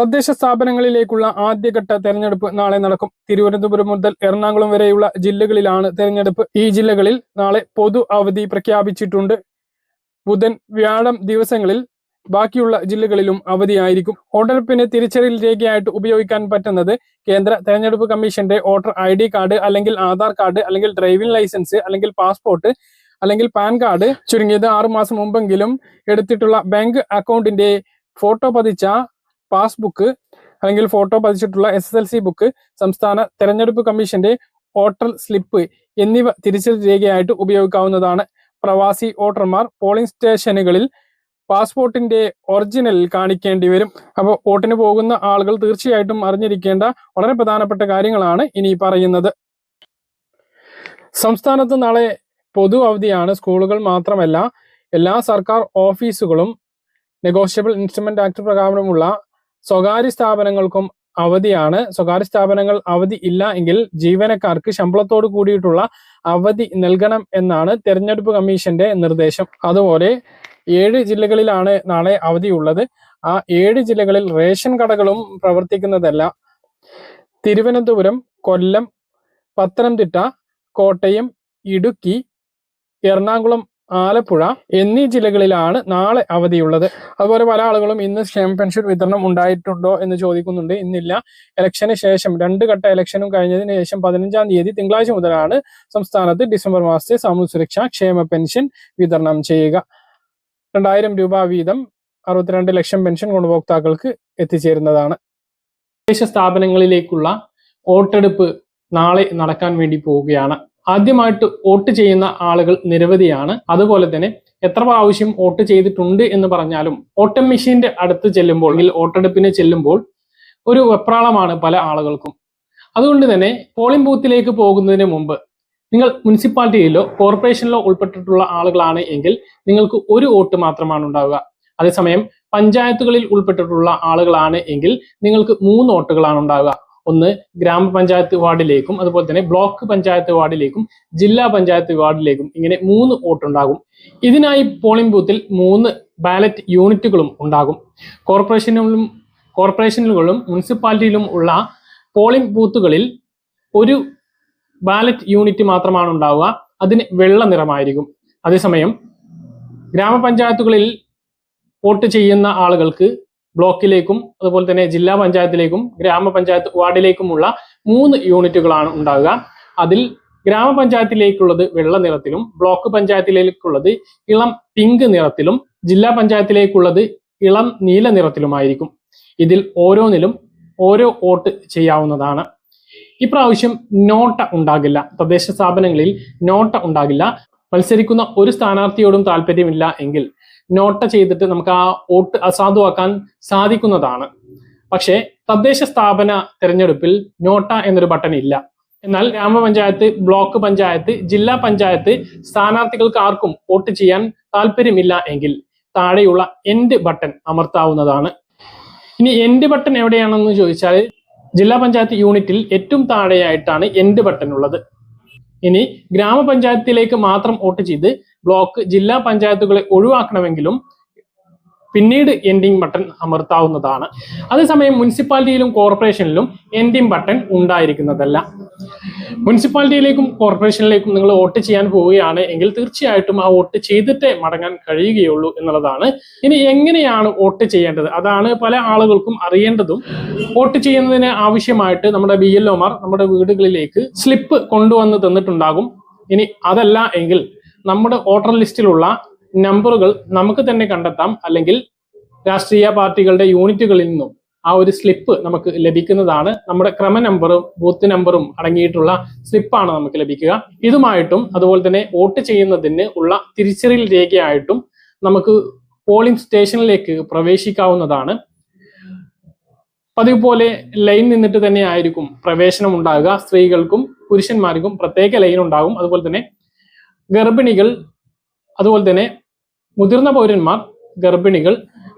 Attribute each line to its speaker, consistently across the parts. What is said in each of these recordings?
Speaker 1: തദ്ദേശ സ്ഥാപനങ്ങളിലേക്കുള്ള ആദ്യഘട്ട തെരഞ്ഞെടുപ്പ് നാളെ നടക്കും. തിരുവനന്തപുരം മുതൽ എറണാകുളം വരെയുള്ള ജില്ലകളിലാണ് തെരഞ്ഞെടുപ്പ്. ഈ ജില്ലകളിൽ നാളെ പൊതു അവധി പ്രഖ്യാപിച്ചിട്ടുണ്ട്. ബുധൻ വ്യാഴം ദിവസങ്ങളിൽ ബാക്കിയുള്ള ജില്ലകളിലും അവധിയായിരിക്കും. വോട്ടെടുപ്പിന് തിരിച്ചറിയൽ രേഖയായിട്ട് ഉപയോഗിക്കാൻ പറ്റുന്നത് കേന്ദ്ര തെരഞ്ഞെടുപ്പ് കമ്മീഷന്റെ വോട്ടർ ഐ ഡി കാർഡ് അല്ലെങ്കിൽ ആധാർ കാർഡ് അല്ലെങ്കിൽ ഡ്രൈവിംഗ് ലൈസൻസ് അല്ലെങ്കിൽ പാസ്പോർട്ട് അല്ലെങ്കിൽ പാൻ കാർഡ് ചുരുങ്ങിയത് ആറുമാസം മുമ്പെങ്കിലും എടുത്തിട്ടുള്ള ബാങ്ക് അക്കൗണ്ടിന്റെ ഫോട്ടോ പതിച്ച പാസ്ബുക്ക് അല്ലെങ്കിൽ photo പതിച്ചിട്ടുള്ള S S L C book സംസ്ഥാന തെരഞ്ഞെടുപ്പ് കമ്മീഷന്റെ വോട്ടർ സ്ലിപ്പ് എന്നിവ തിരിച്ചറിയൽ രേഖയായിട്ട് ഉപയോഗിക്കാവുന്നതാണ്. പ്രവാസി വോട്ടർമാർ പോളിംഗ് സ്റ്റേഷനുകളിൽ പാസ്പോർട്ടിന്റെ ഒറിജിനൽ കാണിക്കേണ്ടി വരും. അപ്പോൾ വോട്ടിന് പോകുന്ന ആളുകൾ തീർച്ചയായിട്ടും അറിഞ്ഞിരിക്കേണ്ട വളരെ പ്രധാനപ്പെട്ട കാര്യങ്ങളാണ് ഇനി പറയുന്നത്. സംസ്ഥാനത്ത് നാളെ പൊതു അവധിയാണ്. സ്കൂളുകൾ മാത്രമല്ല എല്ലാ സർക്കാർ ഓഫീസുകളും നെഗോഷ്യബിൾ ഇൻസ്ട്രുമെന്റ് ആക്ട് പ്രകാരമുള്ള സ്വകാര്യ സ്ഥാപനങ്ങൾക്കും അവധിയാണ്. സ്വകാര്യ സ്ഥാപനങ്ങൾ അവധി ഇല്ല എങ്കിൽ ജീവനക്കാർക്ക് ശമ്പളത്തോട് കൂടിയിട്ടുള്ള അവധി നൽകണം എന്നാണ് തെരഞ്ഞെടുപ്പ് കമ്മീഷന്റെ നിർദ്ദേശം. അതുപോലെ ഏഴ് ജില്ലകളിലാണ് നാളെ അവധിയുള്ളത്. ആ ഏഴ് ജില്ലകളിൽ റേഷൻ കടകളും പ്രവർത്തിക്കുന്നതല്ല. തിരുവനന്തപുരം കൊല്ലം പത്തനംതിട്ട കോട്ടയം ഇടുക്കി എറണാകുളം ആലപ്പുഴ എന്നീ ജില്ലകളിലാണ് നാളെ അവധിയുള്ളത്. അതുപോലെ പല ആളുകളും ഇന്ന് ക്ഷേമ പെൻഷൻ വിതരണം ഉണ്ടായിട്ടുണ്ടോ എന്ന് ചോദിക്കുന്നുണ്ട്. ഇന്നില്ല. ഇലക്ഷന് ശേഷം രണ്ട് ഘട്ട ഇലക്ഷനും കഴിഞ്ഞതിന് ശേഷം പതിനഞ്ചാം തീയതി തിങ്കളാഴ്ച മുതലാണ് സംസ്ഥാനത്ത് ഡിസംബർ മാസത്തെ സാമൂഹ്യ സുരക്ഷാ ക്ഷേമ പെൻഷൻ വിതരണം ചെയ്യുക. രണ്ടായിരം രൂപ വീതം അറുപത്തിരണ്ട് ലക്ഷം പെൻഷൻ ഗുണഭോക്താക്കൾക്ക് എത്തിച്ചേരുന്നതാണ്. വിദേശ സ്ഥാപനങ്ങളിലേക്കുള്ള വോട്ടെടുപ്പ് നാളെ നടക്കാൻ വേണ്ടി പോവുകയാണ്. ആദ്യമായിട്ട് വോട്ട് ചെയ്യുന്ന ആളുകൾ നിരവധിയാണ്. അതുപോലെ തന്നെ എത്ര പ്രാവശ്യം വോട്ട് ചെയ്തിട്ടുണ്ട് എന്ന് പറഞ്ഞാലും വോട്ടം മെഷീന്റെ അടുത്ത് ചെല്ലുമ്പോൾ അല്ലെങ്കിൽ വോട്ടെടുപ്പിന് ചെല്ലുമ്പോൾ ഒരു വെപ്രാളമാണ് പല ആളുകൾക്കും. അതുകൊണ്ട് തന്നെ പോളിംഗ് ബൂത്തിലേക്ക് പോകുന്നതിന് മുമ്പ് നിങ്ങൾ മുനിസിപ്പാലിറ്റിയിലോ കോർപ്പറേഷനിലോ ഉൾപ്പെട്ടിട്ടുള്ള ആളുകളാണ് എങ്കിൽ നിങ്ങൾക്ക് ഒരു വോട്ട് മാത്രമാണ് ഉണ്ടാവുക. അതേസമയം പഞ്ചായത്തുകളിൽ ഉൾപ്പെട്ടിട്ടുള്ള ആളുകളാണ് എങ്കിൽ നിങ്ങൾക്ക് മൂന്ന് വോട്ടുകളാണ് ഉണ്ടാവുക. ഒന്ന് ഗ്രാമപഞ്ചായത്ത് വാർഡിലേക്കും അതുപോലെ തന്നെ ബ്ലോക്ക് പഞ്ചായത്ത് വാർഡിലേക്കും ജില്ലാ പഞ്ചായത്ത് വാർഡിലേക്കും ഇങ്ങനെ മൂന്ന് വോട്ടുണ്ടാകും. ഇതിനായി പോളിംഗ് ബൂത്തിൽ മൂന്ന് ബാലറ്റ് യൂണിറ്റുകളും ഉണ്ടാകും. കോർപ്പറേഷനിലും കോർപ്പറേഷനുകളിലും മുനിസിപ്പാലിറ്റിയിലും ഉള്ള പോളിംഗ് ബൂത്തുകളിൽ ഒരു ബാലറ്റ് യൂണിറ്റ് മാത്രമാണ് ഉണ്ടാവുക. അതിന് വെള്ള നിറമായിരിക്കും. അതേസമയം ഗ്രാമപഞ്ചായത്തുകളിൽ വോട്ട് ചെയ്യുന്ന ആളുകൾക്ക് ബ്ലോക്കിലേക്കും അതുപോലെ തന്നെ ജില്ലാ പഞ്ചായത്തിലേക്കും ഗ്രാമപഞ്ചായത്ത് വാർഡിലേക്കുമുള്ള മൂന്ന് യൂണിറ്റുകളാണ് ഉണ്ടാവുക. അതിൽ ഗ്രാമപഞ്ചായത്തിലേക്കുള്ളത് വെള്ള നിറത്തിലും ബ്ലോക്ക് പഞ്ചായത്തിലേക്കുള്ളത് ഇളം പിങ്ക് നിറത്തിലും ജില്ലാ പഞ്ചായത്തിലേക്കുള്ളത് ഇളം നീല നിറത്തിലുമായിരിക്കും. ഇതിൽ ഓരോന്നിലും ഓരോ വോട്ട് ചെയ്യാവുന്നതാണ്. ഇപ്രാവശ്യം നോട്ട ഉണ്ടാകില്ല. തദ്ദേശ സ്ഥാപനങ്ങളിൽ നോട്ട ഉണ്ടാകില്ല. മത്സരിക്കുന്ന ഒരു സ്ഥാനാർത്ഥിയോടും താല്പര്യമില്ല എങ്കിൽ നോട്ട ചെയ്തിട്ട് നമുക്ക് ആ വോട്ട് അസാധുവാക്കാൻ സാധിക്കുന്നതാണ്. പക്ഷേ തദ്ദേശ സ്ഥാപന തെരഞ്ഞെടുപ്പിൽ നോട്ട എന്നൊരു ബട്ടൺ ഇല്ല. എന്നാൽ ഗ്രാമപഞ്ചായത്ത് ബ്ലോക്ക് പഞ്ചായത്ത് ജില്ലാ പഞ്ചായത്ത് സ്ഥാനാർത്ഥികൾക്ക് ആർക്കും വോട്ട് ചെയ്യാൻ താല്പര്യമില്ല എങ്കിൽ താഴെയുള്ള എൻഡ് ബട്ടൺ അമർത്താവുന്നതാണ്. ഇനി എൻഡ് ബട്ടൺ എവിടെയാണെന്ന് ചോദിച്ചാൽ ജില്ലാ പഞ്ചായത്ത് യൂണിറ്റിൽ ഏറ്റവും താഴെയായിട്ടാണ് എൻഡ് ബട്ടൺ ഉള്ളത്. ഇനി ഗ്രാമപഞ്ചായത്തിലേക്ക് മാത്രം വോട്ട് ചെയ്ത് ബ്ലോക്ക് ജില്ലാ പഞ്ചായത്തുകളെ ഒഴിവാക്കണമെങ്കിലും പിന്നീട് എൻഡിങ് ബട്ടൺ അമർത്താവുന്നതാണ്. അതേസമയം മുനിസിപ്പാലിറ്റിയിലും കോർപ്പറേഷനിലും എൻഡിങ് ബട്ടൺ ഉണ്ടായിരിക്കുന്നതല്ല. മുനിസിപ്പാലിറ്റിയിലേക്കും കോർപ്പറേഷനിലേക്കും നിങ്ങൾ വോട്ട് ചെയ്യാൻ പോവുകയാണ് എങ്കിൽ തീർച്ചയായിട്ടും ആ വോട്ട് ചെയ്തിട്ടേ മടങ്ങാൻ കഴിയുകയുള്ളൂ എന്നുള്ളതാണ്. ഇനി എങ്ങനെയാണ് വോട്ട് ചെയ്യേണ്ടത്? അതാണ് പല ആളുകൾക്കും അറിയേണ്ടതും. വോട്ട് ചെയ്യുന്നതിന് ആവശ്യമായിട്ട് നമ്മുടെ ബി എൽ ഒമാർ നമ്മുടെ വീടുകളിലേക്ക് സ്ലിപ്പ് കൊണ്ടുവന്ന് തന്നിട്ടുണ്ടാകും. ഇനി അതല്ല എങ്കിൽ നമ്മുടെ വോട്ടർ ലിസ്റ്റിലുള്ള നമ്പറുകൾ നമുക്ക് തന്നെ കണ്ടെത്താം. അല്ലെങ്കിൽ രാഷ്ട്രീയ പാർട്ടികളുടെ യൂണിറ്റുകളിൽ നിന്നും ആ ഒരു സ്ലിപ്പ് നമുക്ക് ലഭിക്കുന്നതാണ്. നമ്മുടെ ക്രമ നമ്പറും ബൂത്ത് നമ്പറും അടങ്ങിയിട്ടുള്ള സ്ലിപ്പാണ് നമുക്ക് ലഭിക്കുക. ഇതുമായിട്ടും അതുപോലെ തന്നെ വോട്ട് ചെയ്യുന്നതിന് ഉള്ള തിരിച്ചറിയൽ രേഖയായിട്ടും നമുക്ക് പോളിംഗ് സ്റ്റേഷനിലേക്ക് പ്രവേശിക്കാവുന്നതാണ്. പതിവ് പോലെ ലൈൻ നിന്നിട്ട് തന്നെ ആയിരിക്കും പ്രവേശനം ഉണ്ടാകുക. സ്ത്രീകൾക്കും പുരുഷന്മാർക്കും പ്രത്യേക ലൈൻ ഉണ്ടാകും. അതുപോലെ തന്നെ ഗർഭിണികൾ അതുപോലെ തന്നെ മുതിർന്ന പൗരന്മാർ ഗർഭിണികൾ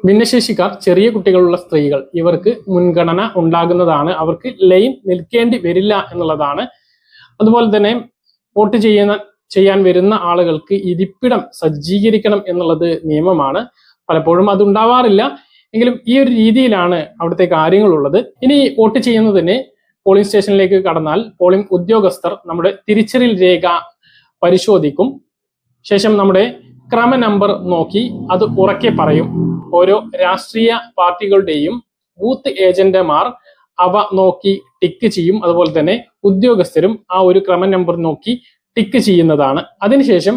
Speaker 1: ഭിന്നശേഷിക്കാർ ചെറിയ കുട്ടികളുള്ള സ്ത്രീകൾ ഇവർക്ക് മുൻഗണന ഉണ്ടാകുന്നതാണ്. അവർക്ക് ലൈൻ നിൽക്കേണ്ടി വരില്ല എന്നുള്ളതാണ്. അതുപോലെ തന്നെ വോട്ട് ചെയ്യുന്ന ചെയ്യാൻ വരുന്ന ആളുകൾക്ക് ഇരിപ്പിടം സജ്ജീകരിക്കണം എന്നുള്ളത് നിയമമാണ്. പലപ്പോഴും അത് ഉണ്ടാവാറില്ല എങ്കിലും ഈ ഒരു രീതിയിലാണ് അവിടുത്തെ കാര്യങ്ങളുള്ളത്. ഇനി വോട്ട് ചെയ്യുന്നതിന് പോളിംഗ് സ്റ്റേഷനിലേക്ക് കടന്നാൽ പോളിംഗ് ഉദ്യോഗസ്ഥർ നമ്മുടെ തിരിച്ചറിയൽ രേഖ പരിശോധിക്കും. ശേഷം നമ്മുടെ ക്രമ നമ്പർ നോക്കി അത് ഉറക്കെ പറയും. ഓരോ രാഷ്ട്രീയ പാർട്ടികളുടെയും ബൂത്ത് ഏജന്റുമാർ അവ നോക്കി ടിക്ക് ചെയ്യും. അതുപോലെ തന്നെ ഉദ്യോഗസ്ഥരും ആ ഒരു ക്രമ നമ്പർ നോക്കി ടിക്ക് ചെയ്യുന്നതാണ്. അതിനുശേഷം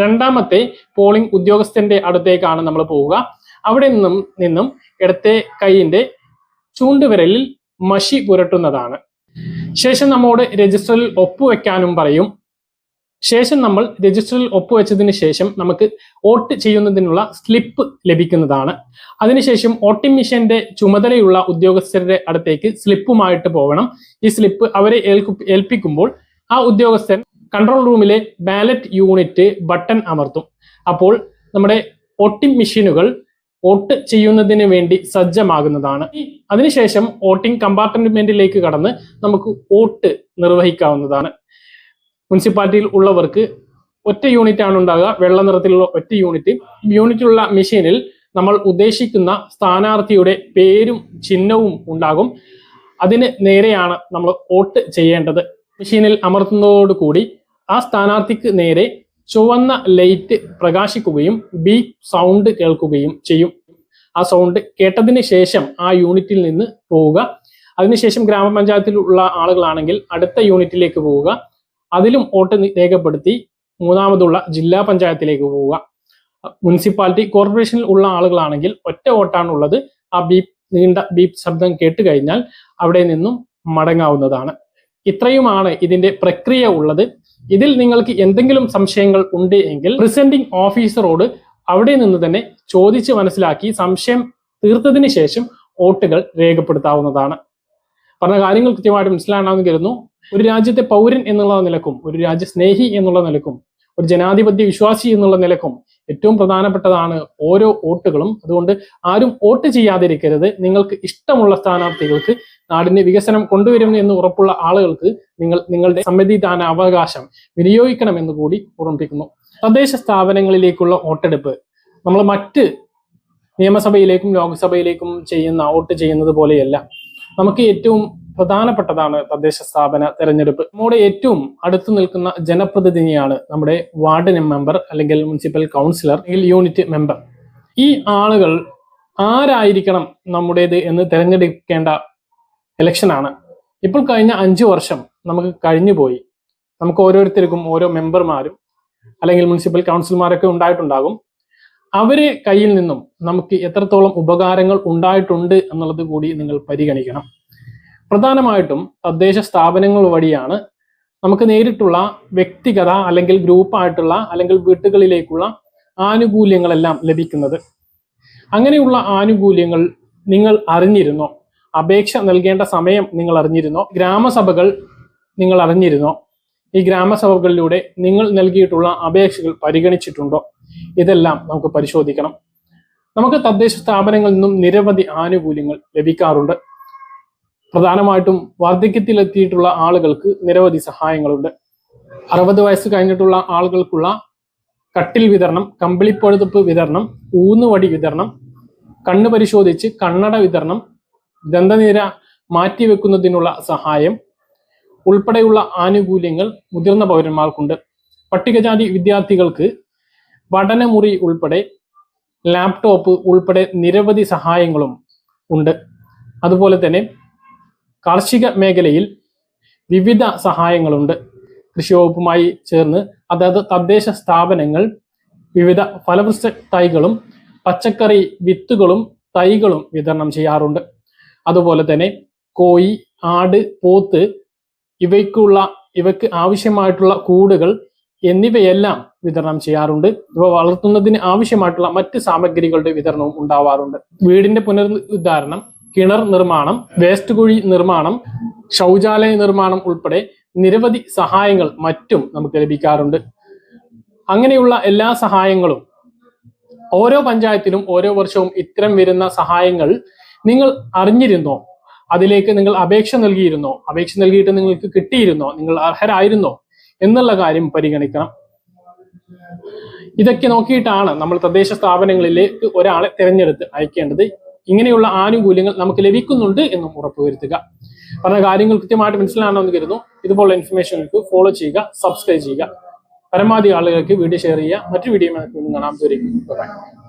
Speaker 1: രണ്ടാമത്തെ പോളിംഗ് ഉദ്യോഗസ്ഥന്റെ അടുത്തേക്കാണ് നമ്മൾ പോവുക. അവിടെ നിന്നും നിന്നും ഇടത്തെ കൈയിന്റെ ചൂണ്ടുവിരലിൽ മഷി പുരട്ടുന്നതാണ്. ശേഷം നമ്മോട് രജിസ്റ്ററിൽ ഒപ്പുവെക്കാനും പറയും. ശേഷം നമ്മൾ രജിസ്റ്ററിൽ ഒപ്പുവെച്ചതിന് ശേഷം നമുക്ക് വോട്ട് ചെയ്യുന്നതിനുള്ള സ്ലിപ്പ് ലഭിക്കുന്നതാണ്. അതിനുശേഷം വോട്ടിംഗ് മിഷന്റെ ചുമതലയുള്ള ഉദ്യോഗസ്ഥരുടെ അടുത്തേക്ക് സ്ലിപ്പുമായിട്ട് പോകണം ഈ സ്ലിപ്പ് അവരെ ഏൽപ്പിക്കുമ്പോൾ ആ ഉദ്യോഗസ്ഥൻ കൺട്രോൾ റൂമിലെ ബാലറ്റ് യൂണിറ്റ് ബട്ടൺ അമർത്തും. അപ്പോൾ നമ്മുടെ വോട്ടിംഗ് മെഷീനുകൾ വോട്ട് ചെയ്യുന്നതിന് വേണ്ടി സജ്ജമാകുന്നതാണ്. അതിനുശേഷം വോട്ടിംഗ് കമ്പാർട്ട്മെന്റിലേക്ക് കടന്ന് നമുക്ക് വോട്ട് നിർവഹിക്കാവുന്നതാണ്. മുനിസിപ്പാലിറ്റിയിൽ ഉള്ളവർക്ക് ഒറ്റ യൂണിറ്റ് ആണ് ഉണ്ടാകുക. വെള്ള നിറത്തിലുള്ള ഒറ്റ യൂണിറ്റ്. യൂണിറ്റിലുള്ള മെഷീനിൽ നമ്മൾ ഉദ്ദേശിക്കുന്ന സ്ഥാനാർത്ഥിയുടെ പേരും ചിഹ്നവും ഉണ്ടാകും. അതിന് നേരെയാണ് നമ്മൾ വോട്ട് ചെയ്യേണ്ടത്. മെഷീനിൽ അമർത്തുന്നതോടുകൂടി ആ സ്ഥാനാർത്ഥിക്ക് നേരെ ചുവന്ന ലൈറ്റ് പ്രകാശിക്കുകയും ബി സൗണ്ട് കേൾക്കുകയും ചെയ്യും. ആ സൗണ്ട് കേട്ടതിന് ശേഷം ആ യൂണിറ്റിൽ നിന്ന് പോവുക. അതിനുശേഷം ഗ്രാമപഞ്ചായത്തിലുള്ള ആളുകളാണെങ്കിൽ അടുത്ത യൂണിറ്റിലേക്ക് പോവുക. അതിലും വോട്ട് രേഖപ്പെടുത്തി മൂന്നാമതുള്ള ജില്ലാ പഞ്ചായത്തിലേക്ക് പോവുക. മുനിസിപ്പാലിറ്റി കോർപ്പറേഷനിൽ ഉള്ള ആളുകളാണെങ്കിൽ ഒറ്റ വോട്ടാണ് ഉള്ളത് ആ ബീപ് നീണ്ട ബീപ് ശബ്ദം കേട്ട് കഴിഞ്ഞാൽ അവിടെ നിന്നും മടങ്ങാവുന്നതാണ്. ഇത്രയുമാണ് ഇതിന്റെ പ്രക്രിയ ഉള്ളത്. ഇതിൽ നിങ്ങൾക്ക് എന്തെങ്കിലും സംശയങ്ങൾ ഉണ്ട് എങ്കിൽ പ്രിസെന്റിംഗ് ഓഫീസറോട് അവിടെ നിന്ന് തന്നെ ചോദിച്ച് മനസ്സിലാക്കി സംശയം തീർത്തതിന് ശേഷം വോട്ടുകൾ രേഖപ്പെടുത്താവുന്നതാണ്. പറഞ്ഞ കാര്യങ്ങൾ കൃത്യമായിട്ട് മനസ്സിലാണെന്ന് കരുതുന്നു. ഒരു രാജ്യത്തെ പൗരൻ എന്നുള്ള നിലക്കും ഒരു രാജ്യസ്നേഹി എന്നുള്ള നിലക്കും ഒരു ജനാധിപത്യ വിശ്വാസി എന്നുള്ള നിലക്കും ഏറ്റവും പ്രധാനപ്പെട്ടതാണ് ഓരോ വോട്ടുകളും. അതുകൊണ്ട് ആരും വോട്ട് ചെയ്യാതിരിക്കരുത്. നിങ്ങൾക്ക് ഇഷ്ടമുള്ള സ്ഥാനാർത്ഥികൾക്ക് നാടിന് വികസനം കൊണ്ടുവരും എന്ന് ഉറപ്പുള്ള ആളുകൾക്ക് നിങ്ങൾ നിങ്ങളുടെ സമ്മതിദാന അവകാശം വിനിയോഗിക്കണമെന്ന് കൂടി ഓർമ്മിപ്പിക്കുന്നു. തദ്ദേശ സ്ഥാപനങ്ങളിലേക്കുള്ള വോട്ടെടുപ്പ്. നമ്മൾ മറ്റ് നിയമസഭയിലേക്കും ലോക്സഭയിലേക്കും ചെയ്യുന്ന വോട്ട് ചെയ്യുന്നത് പോലെയല്ല. നമുക്ക് ഏറ്റവും പ്രധാനപ്പെട്ടതാണ് തദ്ദേശ സ്ഥാപന തെരഞ്ഞെടുപ്പ്. നമ്മുടെ ഏറ്റവും അടുത്തു നിൽക്കുന്ന ജനപ്രതിനിധിയാണ് നമ്മുടെ വാർഡ് മെമ്പർ അല്ലെങ്കിൽ മുനിസിപ്പൽ കൗൺസിലർ അല്ലെങ്കിൽ യൂണിറ്റ് മെമ്പർ. ഈ ആളുകൾ ആരായിരിക്കണം നമ്മുടേത് എന്ന് തിരഞ്ഞെടുക്കേണ്ട ഇലക്ഷനാണ് ഇപ്പോൾ കഴിഞ്ഞ അഞ്ചു വർഷം നമുക്ക് കഴിഞ്ഞു പോയി. നമുക്ക് ഓരോരുത്തർക്കും ഓരോ മെമ്പർമാരും അല്ലെങ്കിൽ മുനിസിപ്പൽ കൗൺസിലർമാരൊക്കെ ഉണ്ടായിട്ടുണ്ടാകും. അവരെ കയ്യിൽ നിന്നും നമുക്ക് എത്രത്തോളം ഉപകാരങ്ങൾ ഉണ്ടായിട്ടുണ്ട് എന്നുള്ളത് കൂടി നിങ്ങൾ പരിഗണിക്കണം. പ്രധാനമായിട്ടും തദ്ദേശ സ്ഥാപനങ്ങൾ വഴിയാണ് നമുക്ക് നേരിട്ടുള്ള വ്യക്തിഗത അല്ലെങ്കിൽ ഗ്രൂപ്പായിട്ടുള്ള അല്ലെങ്കിൽ വീട്ടുകളിലേക്കുള്ള ആനുകൂല്യങ്ങളെല്ലാം ലഭിക്കുന്നത്. അങ്ങനെയുള്ള ആനുകൂല്യങ്ങൾ നിങ്ങൾ അറിഞ്ഞിരുന്നോ? അപേക്ഷ നൽകേണ്ട സമയം നിങ്ങൾ അറിഞ്ഞിരുന്നോ? ഗ്രാമസഭകൾ നിങ്ങൾ അറിഞ്ഞിരുന്നോ? ഈ ഗ്രാമസഭകളിലൂടെ നിങ്ങൾ നൽകിയിട്ടുള്ള അപേക്ഷകൾ പരിഗണിച്ചിട്ടുണ്ടോ? ഇതെല്ലാം നമുക്ക് പരിശോധിക്കണം. നമുക്ക് തദ്ദേശ സ്ഥാപനങ്ങളിൽ നിന്നും നിരവധി ആനുകൂല്യങ്ങൾ ലഭിക്കാറുണ്ട്. പ്രധാനമായിട്ടും വാർദ്ധക്യത്തിലെത്തിയിട്ടുള്ള ആളുകൾക്ക് നിരവധി സഹായങ്ങളുണ്ട്. അറുപത് വയസ്സ് കഴിഞ്ഞിട്ടുള്ള ആളുകൾക്കുള്ള കട്ടിൽ വിതരണം കമ്പിളിപ്പഴുതുപ്പ് വിതരണം ഊന്നുവടി വിതരണം കണ്ണ് പരിശോധിച്ച് കണ്ണട വിതരണം ദന്തനിര മാറ്റിവെക്കുന്നതിനുള്ള സഹായം ഉൾപ്പെടെയുള്ള ആനുകൂല്യങ്ങൾ മുതിർന്ന പൗരന്മാർക്കുണ്ട്. പട്ടികജാതി വിദ്യാർത്ഥികൾക്ക് പഠനമുറി ഉൾപ്പെടെ ലാപ്ടോപ്പ് ഉൾപ്പെടെ നിരവധി സഹായങ്ങളും ഉണ്ട്. അതുപോലെ തന്നെ കാർഷിക മേഖലയിൽ വിവിധ സഹായങ്ങളുണ്ട്. കൃഷി വകുപ്പുമായി ചേർന്ന് അതായത് തദ്ദേശ സ്ഥാപനങ്ങൾ വിവിധ ഫലവൃക്ഷ തൈകളും പച്ചക്കറി വിത്തുകളും തൈകളും വിതരണം ചെയ്യാറുണ്ട്. അതുപോലെ തന്നെ കോഴി ആട് പോത്ത് ഇവയ്ക്കുള്ള ഇവയ്ക്ക് ആവശ്യമായിട്ടുള്ള കൂടുകൾ എന്നിവയെല്ലാം വിതരണം ചെയ്യാറുണ്ട്. ഇവ വളർത്തുന്നതിന് ആവശ്യമായിട്ടുള്ള മറ്റ് സാമഗ്രികളുടെ വിതരണവും ഉണ്ടാവാറുണ്ട്. വീടിന്റെ പുനരുദ്ധാരണം കിണർ നിർമ്മാണം വേസ്റ്റ് കുഴി നിർമ്മാണം ശൗചാലയ നിർമ്മാണം ഉൾപ്പെടെ നിരവധി സഹായങ്ങൾ മറ്റും നമുക്ക് ലഭിക്കാറുണ്ട്. അങ്ങനെയുള്ള എല്ലാ സഹായങ്ങളും ഓരോ പഞ്ചായത്തിലും ഓരോ വർഷവും ഇത്തരം വരുന്ന സഹായങ്ങൾ നിങ്ങൾ അറിഞ്ഞിരുന്നോ? അതിലേക്ക് നിങ്ങൾ അപേക്ഷ നൽകിയിരുന്നോ? അപേക്ഷ നൽകിയിട്ട് നിങ്ങൾക്ക് കിട്ടിയിരുന്നോ? നിങ്ങൾ അർഹരായിരുന്നോ? എന്നുള്ള കാര്യം പരിഗണിക്കണം. ഇതൊക്കെ നോക്കിയിട്ടാണ് നമ്മൾ തദ്ദേശ സ്ഥാപനങ്ങളിലേക്ക് ഒരാളെ തിരഞ്ഞെടുത്ത് അയക്കേണ്ടത്. ഇങ്ങനെയുള്ള ആനുകൂല്യങ്ങൾ നമുക്ക് ലഭിക്കുന്നുണ്ട് എന്നും ഉറപ്പുവരുത്തുക. പറഞ്ഞ കാര്യങ്ങൾ കൃത്യമായിട്ട് മനസ്സിലാണെന്ന് കരുതുന്നു. ഇതുപോലുള്ള ഇൻഫർമേഷനുകൾക്ക് ഫോളോ ചെയ്യുക സബ്സ്ക്രൈബ് ചെയ്യുക. പരമാവധി ആളുകൾക്ക് വീഡിയോ ഷെയർ ചെയ്യുക. മറ്റു വീഡിയോ കാണാം. ദൂരേക്ക് ബൈ